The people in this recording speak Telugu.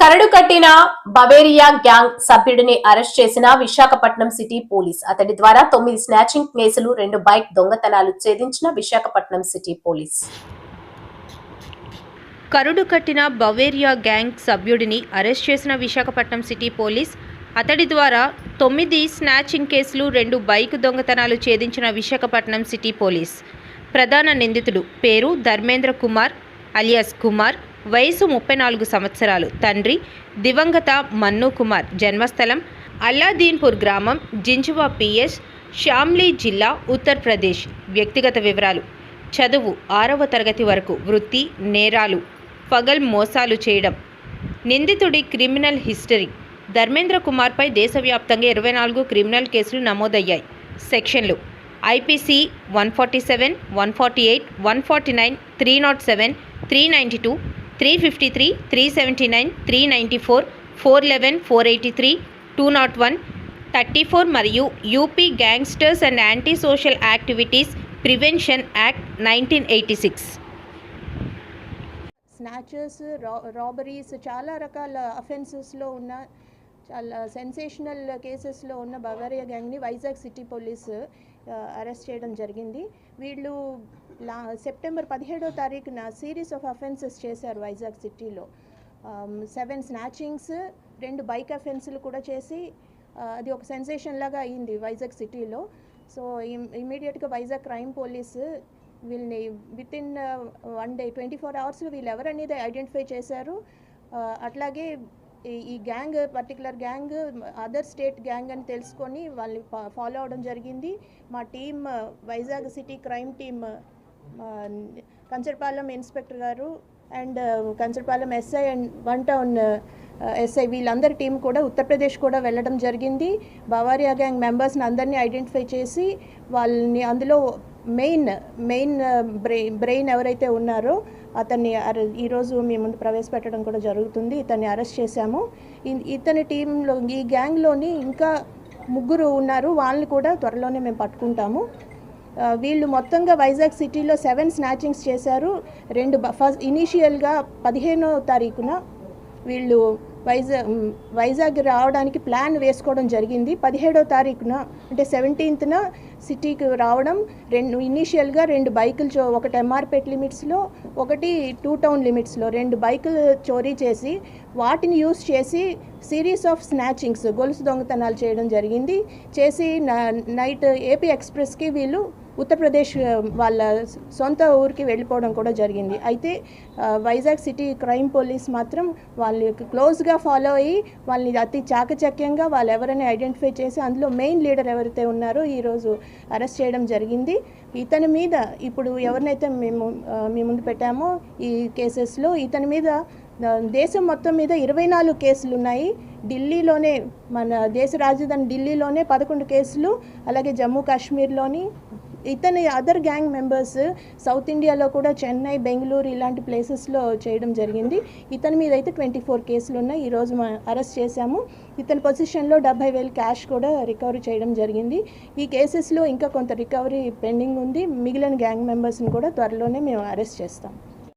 కరడు కట్టిన బవేరియా గ్యాంగ్ సభ్యుడిని అరెస్ట్ చేసిన విశాఖపట్నం సిటీ పోలీస్. అతడి ద్వారా తొమ్మిది స్నాచింగ్ కేసులు రెండు బైక్ దొంగతనాలు ఛేదించిన విశాఖపట్నం సిటీ పోలీస్. కరుడు కట్టిన బవేరియా గ్యాంగ్ సభ్యుడిని అరెస్ట్ చేసిన విశాఖపట్నం సిటీ పోలీస్. అతడి ద్వారా తొమ్మిది స్నాచింగ్ కేసులు రెండు బైక్ దొంగతనాలు ఛేదించిన విశాఖపట్నం సిటీ పోలీస్. ప్రధాన నిందితుడు పేరు ధర్మేంద్ర కుమార్ అలియాస్ కుమార్ వయసు ముప్పై నాలుగు సంవత్సరాలు. తండ్రి దివంగత మన్ను కుమార్ జన్మస్థలం అల్లాదీన్పూర్ గ్రామం జింజువా పిఎస్ షామ్లీ జిల్లా ఉత్తరప్రదేశ్. వ్యక్తిగత వివరాలు. చదువు ఆరవ తరగతి వరకు. వృత్తి నేరాలు. పగల్ మోసాలు చేయడం. నిందితుడి క్రిమినల్ హిస్టరీ. ధర్మేంద్ర కుమార్పై దేశవ్యాప్తంగా ఇరవై నాలుగు క్రిమినల్ కేసులు నమోదయ్యాయి. సెక్షన్లు. IPC one forty seven one forty eight one forty nine three naught seven three ninety two three fifty three three seventy nine three ninety four four eleven four eighty three two naught one thirty four మరియు UP gangsters and anti social activities prevention act nineteen eighty six. Snatches రా రాబరీస్ చాలా రకాల అఫెన్సెస్లో ఉన్న చాలా సెన్సేషనల్ కేసెస్లో ఉన్న బవేరియా గ్యాంగ్ని వైజాగ్ సిటీ పోలీసు అరెస్ట్ చేయడం జరిగింది. వీళ్ళు లా సెప్టెంబర్ పదిహేడో తారీఖున సిరీస్ ఆఫ్ అఫెన్సెస్ చేశారు వైజాగ్ సిటీలో. సెవెన్ స్నాచింగ్స్ రెండు బైక్ అఫెన్స్లు కూడా చేసి అది ఒక సెన్సేషన్ లాగా అయింది వైజాగ్ సిటీలో. సో ఇమీడియట్గా వైజాగ్ క్రైమ్ పోలీసు వీళ్ళని with in one day twenty four అవర్స్లో వీళ్ళు ఎవరనేది ఐడెంటిఫై చేశారు. అట్లాగే ఈ- ఈ gang particular gang other state gang అని తెలుసుకొని వాళ్ళని ఫాలో అవడం జరిగింది. మా team Vizag city crime team Kancharapalem inspector garu and Kancharapalem SI and one town SI వీళ్ళందరి టీం కూడా ఉత్తరప్రదేశ్ కూడా వెళ్ళడం జరిగింది. బవారియా గ్యాంగ్ మెంబర్స్ని అందరినీ ఐడెంటిఫై చేసి వాళ్ళని అందులో మెయిన్ మెయిన్ బ్రెయిన్ బ్రెయిన్ ఎవరైతే ఉన్నారో అతన్ని అర ఈరోజు మీ ముందు ప్రవేశపెట్టడం కూడా జరుగుతుంది. ఇతన్ని అరెస్ట్ చేశాము. ఇతని టీంలో ఈ గ్యాంగ్లోని ఇంకా ముగ్గురు ఉన్నారు. వాళ్ళని కూడా త్వరలోనే మేము పట్టుకుంటాము. వీళ్ళు మొత్తంగా వైజాగ్ సిటీలో సెవెన్ స్నాచింగ్స్ చేశారు. రెండు ఫస్ట్ ఇనీషియల్గా పదిహేనో తారీఖున వీళ్ళు వైజాగ్ వైజాగ్ రావడానికి ప్లాన్ వేసుకోవడం జరిగింది. పదిహేడో తారీఖున అంటే సెవెంటీన్త్న సిటీకి రావడం రెండు ఇనీషియల్గా రెండు బైకులు చో ఒకటి ఎంఆర్పేట్ లిమిట్స్లో ఒకటి టూ టౌన్ లిమిట్స్లో రెండు బైకులు చోరీ చేసి వాటిని యూస్ చేసి సిరీస్ ఆఫ్ స్నాచింగ్స్ గొలుసు దొంగతనాలు చేయడం జరిగింది. చేసి నైట్ ఏపీ ఎక్స్ప్రెస్కి వీళ్ళు ఉత్తరప్రదేశ్ వాళ్ళ సొంత ఊరికి వెళ్ళిపోవడం కూడా జరిగింది. అయితే వైజాగ్ సిటీ క్రైమ్ పోలీస్ మాత్రం వాళ్ళకి క్లోజ్గా ఫాలో అయ్యి వాళ్ళని అతి చాకచక్యంగా వాళ్ళు ఎవరైనా ఐడెంటిఫై చేసి అందులో మెయిన్ లీడర్ ఎవరైతే ఉన్నారో ఈరోజు అరెస్ట్ చేయడం జరిగింది. ఇతని మీద ఇప్పుడు ఎవరినైతే మేము మీ ముందు పెట్టామో ఈ కేసెస్లో ఇతని మీద దేశం మొత్తం మీద ఇరవై నాలుగు కేసులు ఉన్నాయి. ఢిల్లీలోనే మన దేశ రాజధాని ఢిల్లీలోనే పదకొండు కేసులు అలాగే జమ్మూ కాశ్మీర్లోని ఇతని అదర్ గ్యాంగ్ మెంబర్స్ సౌత్ ఇండియాలో కూడా చెన్నై బెంగళూరు ఇలాంటి ప్లేసెస్లో చేయడం జరిగింది. ఇతని మీద అయితే ట్వంటీ ఫోర్ కేసులు ఉన్నాయి. ఈరోజు మా అరెస్ట్ చేశాము. ఇతని పొజిషన్లో డెబ్బై వేలు క్యాష్ కూడా రికవరీ చేయడం జరిగింది. ఈ కేసెస్లో ఇంకా కొంత రికవరీ పెండింగ్ ఉంది. మిగిలిన గ్యాంగ్ మెంబర్స్ని కూడా త్వరలోనే మేము అరెస్ట్ చేస్తాం.